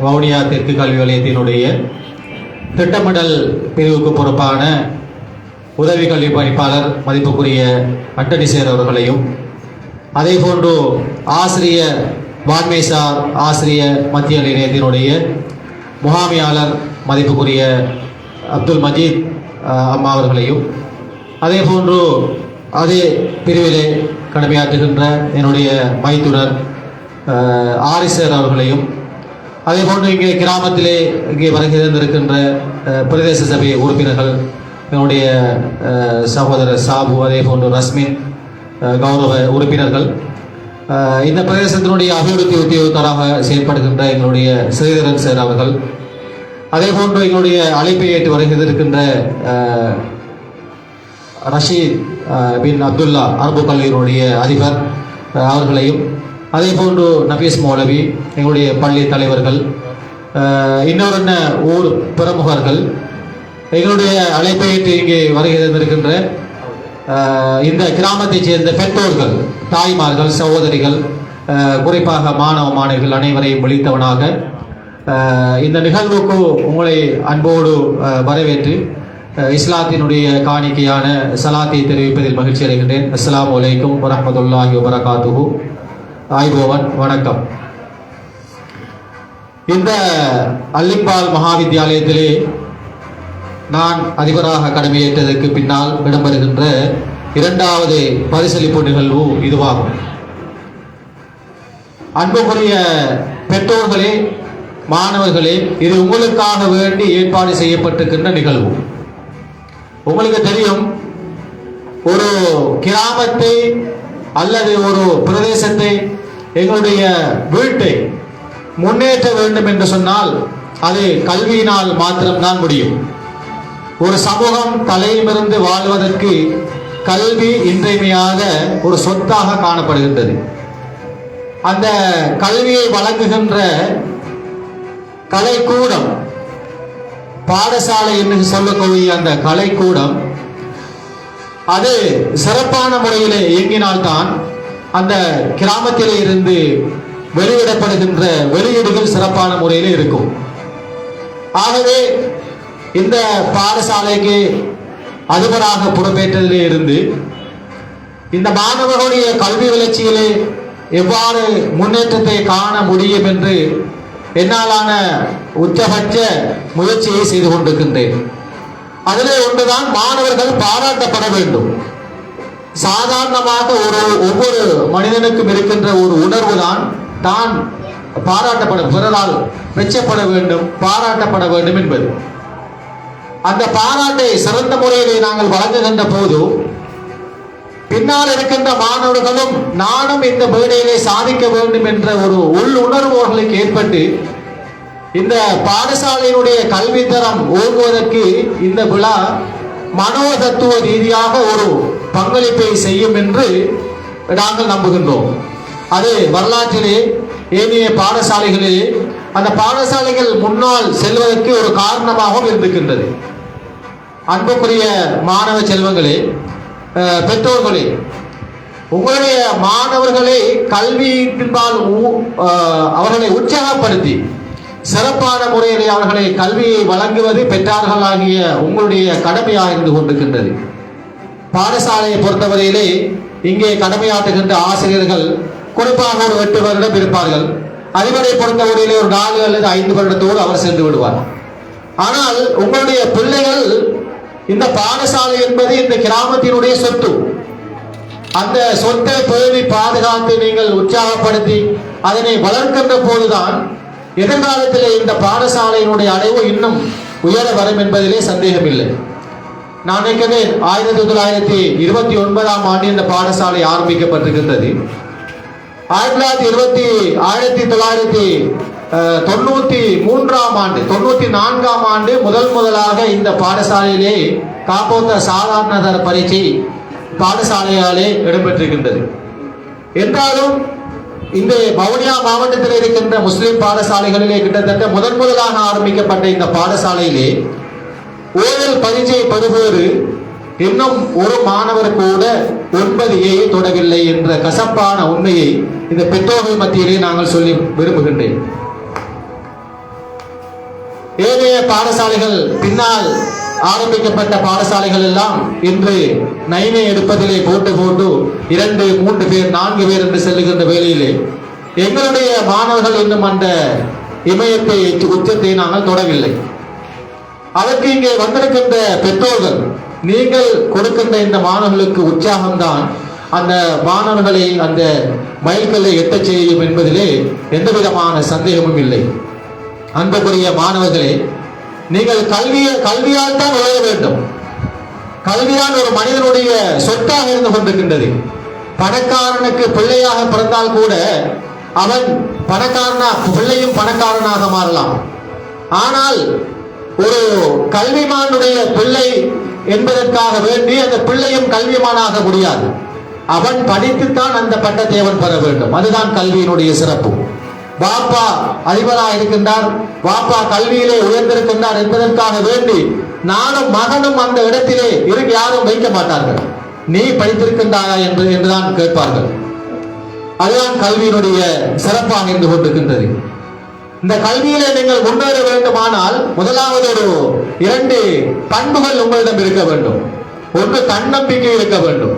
வவுனியா தெற்கு கல்வி வலயத்தினுடைய திட்டமிடல் பிரிவுக்கு பொறுப்பான உதவி கல்வி பணிப்பாளர் மதிப்புக்குரிய அட்டனிசேர் அவர்களையும் அதே போன்று ஆசிரியர் வான்மேசார் ஆசிரியர் மத்திய நிலையத்தினுடைய முகாமியாளர் மதிப்புக்குரிய அப்துல் மஜீத் அம்மா அவர்களையும் அதே போன்று அதே பிரிவிலே கடமையாற்றுகின்ற என்னுடைய மைத்துனர் ஆரிசர் அவர்களையும் அதே போன்று இங்கே கிராமத்திலே இங்கே வருகிறந்திருக்கின்ற பிரதேச சபை உறுப்பினர்கள் என்னுடைய சகோதரர் சாபு அதே போன்று ரஸ்மின் கௌரவ உறுப்பினர்கள் இந்த பிரதேசத்தினுடைய அபிவிருத்தி உத்தியோகத்தராக செயல்படுகின்ற எங்களுடைய ஸ்ரீதரன் சார் அவர்கள் அதே போன்று எங்களுடைய அழைப்பை ஏற்று வருகை ரஷீத் பின் அப்துல்லா அரபு கல்லூரியினுடைய அதிபர் அவர்களையும் அதே போன்று நபீஸ் மௌலவி எங்களுடைய பள்ளி தலைவர்கள் இன்னொரு என்ன ஊர் பிரமுகர்கள் எங்களுடைய அழைப்பை ஏற்று இங்கே வருகை தந்திருக்கின்ற இந்த கிராமத்தைச் சேர்ந்த பெற்றோர்கள் தாய்மார்கள் சகோதரிகள் குறிப்பாக மாணவ மாணவிகள் அனைவரையும் விழித்தவனாக இந்த நிகழ்வுக்கு உங்களை அன்போடு வரவேற்று இஸ்லாத்தினுடைய காணிக்கையான சலாத்தை தெரிவிப்பதில் மகிழ்ச்சி அடைகின்றேன். அஸ்லாம் அலைக்கும் வரமத்துல்லாஹி வபரகாத்துஹு. ஆய்போவன் வணக்கம். இந்த அள்ளிப்பால் மகாவித்யாலயத்திலே நான் அதிபராக கடமையேற்றதற்கு பின்னால் இடம்பெறுகின்ற இரண்டாவது பரிசளிப்பு நிகழ்வு இதுவாகும். அன்புக்குரிய பெற்றோர்களே மாணவர்களே இது உங்களுக்காக வேண்டி ஏற்பாடு செய்யப்பட்டிருக்கின்ற நிகழ்வு. உங்களுக்கு தெரியும் ஒரு கிராமத்தை அல்லது ஒரு பிரதேசத்தை எங்களுடைய வீட்டை முன்னேற்ற வேண்டும் என்று சொன்னால் அது கல்வியினால் மாத்திரம்தான் முடியும். ஒரு சமூகம் தலையிலிருந்து வாழ்வதற்கு கல்வி இன்றியமையாத ஒரு சொத்தாக காணப்படுகின்றது. அந்த கல்வியை வழங்குகின்ற கலைக்கூடம் பாடசாலை என்று சொல்லக்கூடிய அந்த கலைக்கூடம் அது சிறப்பான முறையிலே இயங்கினால்தான் அந்த கிராமத்திலே இருந்து வெளியிடப்படுகின்ற வெளியீடுகள் சிறப்பான முறையில் இருக்கும். ஆகவே இந்த பாடசாலைக்கு அதிபராக பொறுப்பேற்றதிலே இருந்து இந்த மாணவர்களுடைய கல்வி வளர்ச்சியிலே எவ்வாறு முன்னேற்றத்தை காண முடியும் என்று என்னாலான உச்சபட்ச முயற்சியை செய்து கொண்டிருக்கின்றேன். அதிலே ஒன்றுதான் மாணவர்கள் பாராட்டப்பட வேண்டும். சாதாரணமாக ஒரு ஒவ்வொரு மனிதனுக்கும் இருக்கின்ற ஒரு உணர்வு தான் தான் பாராட்டப்பட பிறரால் மெச்சப்பட வேண்டும் பாராட்டப்பட வேண்டும் என்பது. அந்த பாராட்டை சிறந்த முறையிலே நாங்கள் வழங்குகின்ற போது பின்னால் இருக்கின்ற மாணவர்களும் நானும் இந்த மேடையிலே சாதிக்க வேண்டும் என்ற ஒரு உள் உணர்வு அவர்களுக்கு ஏற்பட்டு இந்த பாடசாலையினுடைய கல்வி தரம் ஓங்குவதற்கு இந்த விழா மனோதத்துவ ரீதியாக ஒரு பங்களிப்பை செய்யும் என்று நாங்கள் நம்புகின்றோம். அது வரலாற்றிலே ஏனைய பாடசாலைகளிலே அந்த பாடசாலைகள் முன்னால் செல்வதற்கு ஒரு காரணமாகவும் இருந்திருக்கின்றது. அன்புக்குரிய மாணவ செல்வங்களே பெற்றோர்களே உங்களுடைய மாணவர்களை கல்வியின்பால் அவர்களை உற்சாகப்படுத்தி சிறப்பான முறையிலே அவர்களை கல்வியை வழங்குவது பெற்றார்களாகிய உங்களுடைய கடமையாக இருந்து கொண்டிருக்கின்றது. பாடசாலையை பொறுத்தவரையிலே இங்கே கடமையாற்றுகின்ற ஆசிரியர்கள் குறிப்பாக ஒரு எட்டு வருடம் இருப்பார்கள். அதிபரை பொறுத்தவரையிலே ஒரு நாலு அல்லது ஐந்து வருடத்தோடு அவர் சென்று விடுவார். ஆனால் உங்களுடைய பிள்ளைகள் இந்த பாடசாலை என்பது இந்த கிராமத்தினுடைய சொத்து. அந்த சொத்தை பேணி பாதுகாத்து நீங்கள் உற்சாகப்படுத்தி அதனை வளர்க்கின்ற போதுதான் எதிர்காலத்திலே இந்த பாடசாலையினுடைய அடைவு இன்னும் உயர வரும் என்பதிலே சந்தேகமில்லை. நான் நினைக்கிறேன் ஆயிரத்தி தொள்ளாயிரத்தி இருபத்தி ஒன்பதாம் ஆண்டு இந்த பாடசாலை ஆரம்பிக்கப்பட்டிருக்கின்றது. ஆயிரத்தி தொள்ளாயிரத்தி இருபத்தி ஆயிரத்தி தொள்ளாயிரத்தி தொண்ணூத்தி மூன்றாம் ஆண்டு தொண்ணூத்தி நான்காம் ஆண்டு முதல் முதலாக இந்த பாடசாலையிலே காப்போத்த சாதாரணதர பரீட்சை பாடசாலையாலே இடம்பெற்றிருக்கின்றது. என்றாலும் இந்த வவுனியா மாவட்டத்தில் இருக்கின்ற முஸ்லிம் பாடசாலைகளிலே கிட்டத்தட்ட முதன் முதலாக ஆரம்பிக்கப்பட்ட இந்த பாடசாலையிலே ஓயல் பரீட்சை பெறுவோரு இன்னும் ஒரு மாணவர் கூட ஒன்பது ஏயை தொடவில்லை என்ற கசப்பான உண்மையை இந்த பெற்றோர்கள் மத்தியிலே நாங்கள் சொல்லி விரும்புகின்றேன். ஏனைய பாடசாலைகள் பின்னால் ஆரம்பிக்கப்பட்ட பாடசாலைகள் எல்லாம் இன்று நைனை எடுப்பதிலே போட்டு போட்டு இரண்டு மூன்று பேர் நான்கு பேர் என்று செல்லுகின்ற வேலையிலே எங்களுடைய மாணவர்கள் இன்னும் அந்த இமயத்தை உச்சத்தை நாங்கள் தொடவில்லை. அதற்கு இங்கே வந்திருக்கின்ற பெற்றோர்கள் நீங்கள் கொடுக்கின்ற இந்த மாணவர்களுக்கு உற்சாகம்தான் அந்த மாணவர்களை அந்த மைல்கல்லை எட்டச் செய்யும் என்பதிலே எந்த விதமான சந்தேகமும் இல்லை. அன்புக்குரிய மாணவர்களே நீங்கள் கல்வியை கல்வியால் தான் உழைய வேண்டும். கல்வியால் ஒரு மனிதனுடைய சொத்தாக இருந்து கொண்டிருக்கின்றது. பணக்காரனுக்கு பிள்ளையாக பிறந்தால் கூட அவன் பணக்காரனா பிள்ளையும் பணக்காரனாக மாறலாம். ஆனால் ஒரு கல்விமானுடைய பிள்ளை என்பதற்காக வேண்டி அந்த பிள்ளையும் கல்விமானாக முடியாது. அவன் படித்துத்தான் அந்த பட்டத்தை அவன் பெற வேண்டும். அதுதான் கல்வியினுடைய சிறப்பு. பாப்பா அதிபராக இருக்கின்றார். பாப்பா கல்வியிலே உயர்ந்திருக்கின்றார் என்பதற்காக வேண்டி நானும் மகனும் அந்த இடத்திலே இருக்க யாரும் வைக்க மாட்டார்கள். நீ படித்திருக்கின்றாயா என்று என்றுதான் கேட்பார்கள். அதுதான் கல்வியினுடைய சிறப்பாக இருந்து கொண்டிருக்கின்றது. இந்த கல்வியில நீங்கள் முன்னேற வேண்டுமானால் முதலாவது ஒரு இரண்டு பண்புகள் உங்களிடம் இருக்க வேண்டும். ஒன்று தன்னம்பிக்கை இருக்க வேண்டும்.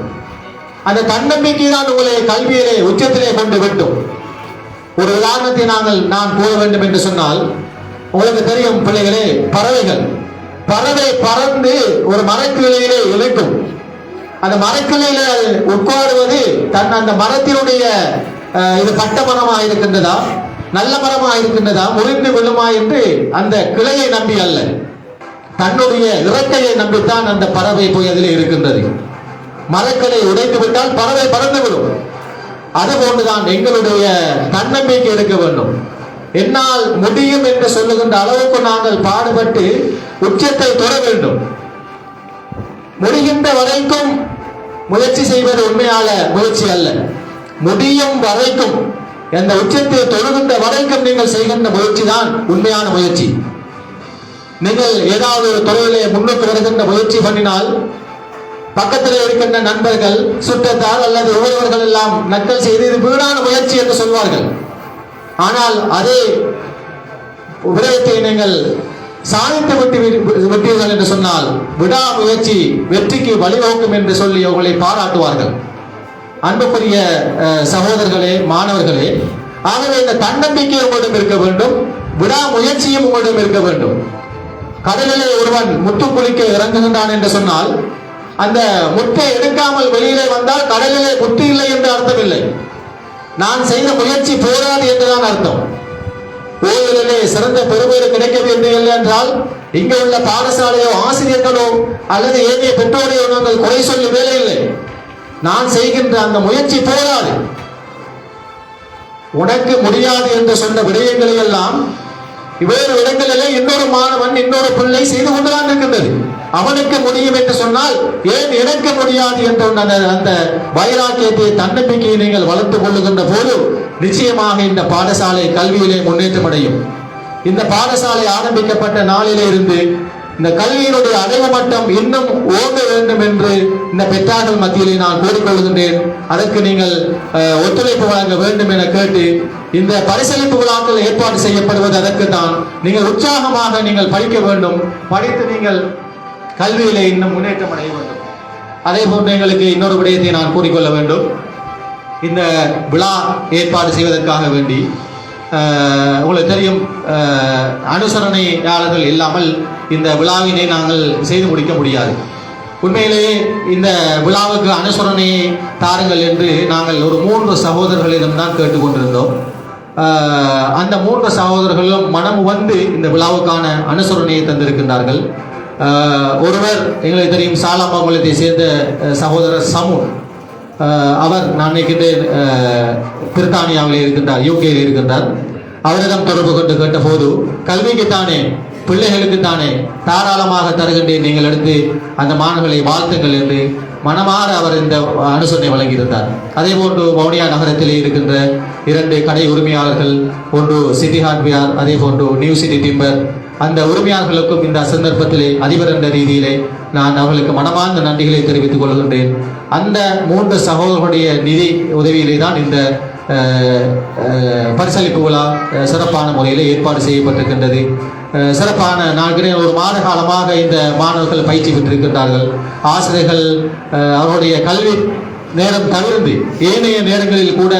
அந்த தன்னம்பிக்கை தான் உங்களை கல்வியிலே உச்சத்திலே கொண்டு விட்டும். ஒரு உதாரணத்தை நாங்கள் நான் கூற வேண்டும் என்று சொன்னால் உங்களுக்கு தெரியும் பிள்ளைகளே பறவைகள். பறவை பறந்து ஒரு மரக்கிளையிலே இழைக்கும் அந்த மரக்கிளையில உட்காடுவது உட்காருவது தன் அந்த மரத்தினுடைய இது பட்ட மரமாக இருக்கின்றதா? நல்ல மரமாக இருக்கின்றதா? முறிந்து விழுமா என்று அந்த கிளையை நம்பி அல்ல. தன்னுடைய இறக்கையை நம்பித்தான் அந்த பறவை போய் அதில் இருக்கின்றது. மரக்கிளை உடைத்து விட்டால் பறவை பறந்து விடும். அதுபோன்றுதான் எங்களுடைய தன்னம்பிக்கை இருக்க வேண்டும். என்னால் முடியும் என்று சொல்லுகின்ற அளவுக்கு நாங்கள் பாடுபட்டு உச்சத்தை தொட வேண்டும். முடிகின்ற வரைக்கும் முயற்சி செய்வது உண்மையால முயற்சி அல்ல. முடியும் வரைக்கும் எந்த உச்சத்தை தொழுகின்ற வரைக்கும் நீங்கள் செய்கின்ற முயற்சி தான் உண்மையான முயற்சி. நீங்கள் ஏதாவது ஒரு தொழிலே முன்னுக்கு வருகின்ற முயற்சி பண்ணினால் பக்கத்தில் இருக்கின்ற நண்பர்கள் சுற்றத்தார் அல்லது உறவுகள் எல்லாம் நக்கல் செய்து இது வீணான முயற்சி என்று சொல்வார்கள். ஆனால் அதே விடயத்தை நீங்கள் சாதித்து விட்டு விட்டீர்கள் என்று சொன்னால் விடாமுயற்சி வெற்றிக்கு வழிவகுக்கும் என்று சொல்லி உங்களை பாராட்டுவார்கள். அன்புக்குரிய சகோதரர்களே மாணவர்களே ஆகவே இந்த தன்னம்பிக்கை உங்களிடம் இருக்க வேண்டும். விடாமுயற்சியும் உங்களிடம் இருக்க வேண்டும். கடலிலே ஒருவன் முத்து குளிக்க இறங்குகின்றான் என்று சொன்னால் அந்த முத்தை எடுக்காமல் வெளியிலே வந்தால் கடலிலே முத்து இல்லை என்று அர்த்தம் இல்லை நான் செய்த முயற்சி போராது என்றுதான் அர்த்தம். கோயிலிலே சிறந்த பெருமையில் கிடைக்கவில்லை என்றால் இங்கே உள்ள பாடசாலையோ ஆசிரியர்களோ அல்லது ஏனைய பெற்றோரையோ நாங்கள் குறை சொல்லி வேலை இல்லை. நான் செய்கின்ற அந்த முயற்சி போதாது உனக்கு முடியாது என்று சொன்ன விடயங்களை எல்லாம் வேறு இடங்களிலே இன்னொரு மாணவன் இன்னொரு பிள்ளை செய்து கொண்டுதான் இருக்கின்றது. அவனுக்கு முடியும் என்று சொன்னால் ஏன் எனக்கு முடியாது என்ற அந்த அந்த வைராக்கியத்தை தன்னம்பிக்கையை நீங்கள் வளர்த்துக் கொள்ளுகின்ற போது நிச்சயமாக இந்த பாடசாலை கல்வியிலே முன்னேற்றம் அடையும். இந்த பாடசாலை ஆரம்பிக்கப்பட்ட நாளிலே இருந்து இந்த கல்வியினுடைய அடைவு மட்டம் இன்னும் ஓங்க வேண்டும் என்று இந்த பெற்றார்கள் மத்தியிலே நான் கூறிக்கொள்கின்றேன். அதற்கு நீங்கள் ஒத்துழைப்பு வழங்க வேண்டும் என கேட்டு இந்த பரிசளிப்பு விழாக்கள் ஏற்பாடு செய்யப்படுவது அதற்கு தான் நீங்கள் உற்சாகமாக நீங்கள் படிக்க வேண்டும். படித்து நீங்கள் கல்வியிலே இன்னும் முன்னேற்றம் அடைய வேண்டும். அதே போன்று எங்களுக்கு இன்னொரு விடயத்தை நான் கூறிக்கொள்ள வேண்டும். இந்த விழா ஏற்பாடு செய்வதற்காக வேண்டி உங்களுக்கு தெரியும் அனுசரணையாளர்கள் இல்லாமல் இந்த விழாவினை நாங்கள் செய்து முடிக்க முடியாது. உண்மையிலேயே இந்த விழாவுக்கு அனுசரணையை தாருங்கள் என்று நாங்கள் ஒரு மூன்று சகோதரர்களிடம் தான் கேட்டுக்கொண்டிருந்தோம். அந்த மூன்று சகோதரர்களும் மனம் வந்து இந்த விழாவுக்கான அனுசரணையை தந்திருக்கின்றார்கள். ஒருவர் எங்களுக்கு தெரியும் சாலாமங்கலத்தை சேர்ந்த சகோதரர் சமு. அவர் நான் நினைக்கின்றேன் பிரித்தானியாவில் இருக்கின்றார் யூகேயில் இருக்கின்றார். அவரிடம் தொடர்பு கொண்டு கேட்டபோது கல்விக்கு தானே பிள்ளைகளுக்கு தானே தாராளமாக தருகின்றேன் நீங்கள் எடுத்து அந்த மாணவர்களை வாழ்த்துங்கள் என்று மனமாற அவர் இந்த அனுசரணை வழங்கியிருந்தார். அதே போன்று வவுனியா நகரத்திலே இருக்கின்ற இரண்டு கடை உரிமையாளர்கள் ஒன்று சிட்டி ஹார்ட்வேர் அதே போன்று நியூ சிட்டி டிம்பர் அந்த உரிமையாளர்களுக்கும் இந்த சந்தர்ப்பத்திலே அதிபர் என்ற ரீதியிலே நான் அவர்களுக்கு மனமார்ந்த நன்றிகளை தெரிவித்துக் கொள்கின்றேன். அந்த மூன்று சகோதரர்களுடைய நிதி உதவியிலே தான் இந்த பரிசளிப்பு விழா சிறப்பான முறையில் ஏற்பாடு செய்யப்பட்டிருக்கின்றது. சிறப்பான நான்கு ஒரு மாத காலமாக இந்த மாணவர்கள் பயிற்சி பெற்றிருக்கின்றார்கள். ஆசிரியர்கள் அவருடைய கல்வி நேரம் தவிர்த்து ஏனைய நேரங்களில் கூட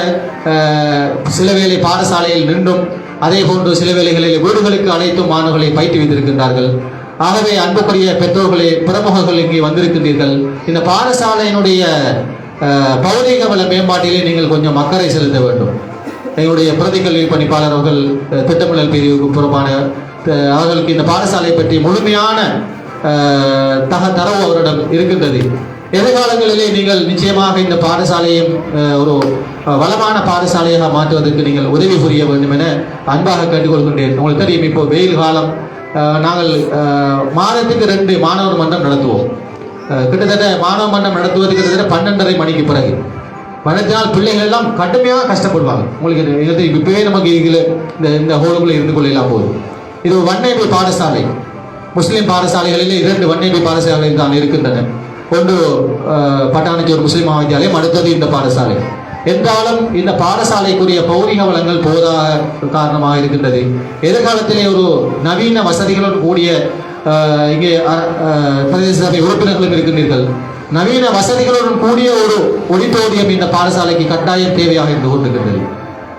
சில வேளை பாடசாலையில் நின்றும் அதே போன்று சில வேளைகளில் வீடுகளுக்கு அழைத்தும் மாணவர்களை பயிற்றுவித்திருக்கின்றார்கள் ஆகவே அன்புக்குரிய பெற்றோர்களே பிரமுகர்கள் இங்கே வந்திருக்கின்றீர்கள். இந்த பாடசாலையினுடைய பௌதீக வள மேம்பாட்டிலே நீங்கள் கொஞ்சம் அக்கறை செலுத்த வேண்டும். எங்களுடைய பிரதி கல்வி பணிப்பாளர் அவர்கள் திட்டமிடல் பிரிவுக்கு புறமான அவர்களுக்கு இந்த பாடசாலை பற்றி முழுமையான தக தரவு அவரிடம் இருக்கின்றது. எதிர்காலங்களிலே நீங்கள் நிச்சயமாக இந்த பாடசாலையும் ஒரு வளமான பாடசாலையாக மாற்றுவதற்கு நீங்கள் உதவி புரிய வேண்டும் என அன்பாக கேட்டுக்கொள்கின்றேன். உங்களுக்கு தெரியும் இப்போ வெயில் காலம் நாங்கள் மாதத்துக்கு ரெண்டு மாணவர் மன்றம் நடத்துவோம். கிட்டத்தட்ட மாணவ மன்றம் நடத்துவது கிட்டத்தட்ட பன்னெண்டரை மணிக்கு பிறகு. மனத்தினால் பிள்ளைகள் எல்லாம் கடுமையாக கஷ்டப்படுவாங்க. உங்களுக்கு இது- இப்பவே நமக்கு இதில் இந்த இந்த ஹோலுக்குள்ளே இருந்து கொள்ளலாம் போதும் இது ஒரு பாடசாலை. முஸ்லீம் பாடசாலைகளில் இரண்டு வண்ணேபி பாடசாலைகள் தான் இருக்கின்றன. ஒன்று பட்டாணிக்கு ஒரு முஸ்லீம் மகாவித்தியாலயம் அடுத்தது இந்த பாடசாலை. என்றாலும் இந்த பாடசாலைக்குரிய பௌரிக வளங்கள் போதாக காரணமாக இருக்கின்றது. எதிர்காலத்திலே ஒரு நவீன வசதிகளுடன் கூடிய இங்கே பிரதேச சபை உறுப்பினர்களும் இருக்கின்றீர்கள். நவீன வசதிகளுடன் கூடிய ஒரு ஒடிட்டோரியம் இந்த பாடசாலைக்கு கட்டாயம் தேவையாக இருந்து கொண்டிருக்கின்றது.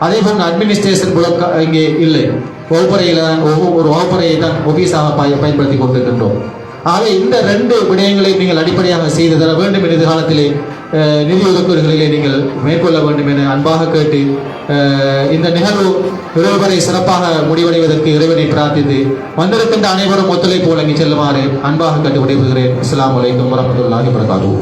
அதே போன்று அட்மினிஸ்ட்ரேஷன் புலம் க- இங்கே இல்லை. வகுப்பறையில் தான் ஒவ்வொரு ஒரு வகுப்பறையை தான் ஒபீஸாக பயன்படுத்தி கொண்டிருக்கின்றோம் ஆகவே இந்த ரெண்டு விடயங்களை நீங்கள் அடிப்படையாக செய்து தர வேண்டும் என எதிர்காலத்திலே நிதி ஒதுக்கீடுகளிலே நீங்கள் மேற்கொள்ள வேண்டும் என அன்பாக கேட்டு இந்த நிகழ்வு விரைவரை சிறப்பாக முடிவடைவதற்கு இறைவனை பிரார்த்தித்து வந்திருக்கின்ற அனைவரும் ஒத்துழைப்பு வழங்கி செல்லுமாறு அன்பாக கேட்டு விடைபெறுகிறேன். இஸ்லாம் அலைக்கும் வரமத்துல்லாஹி வரகாத்துஹு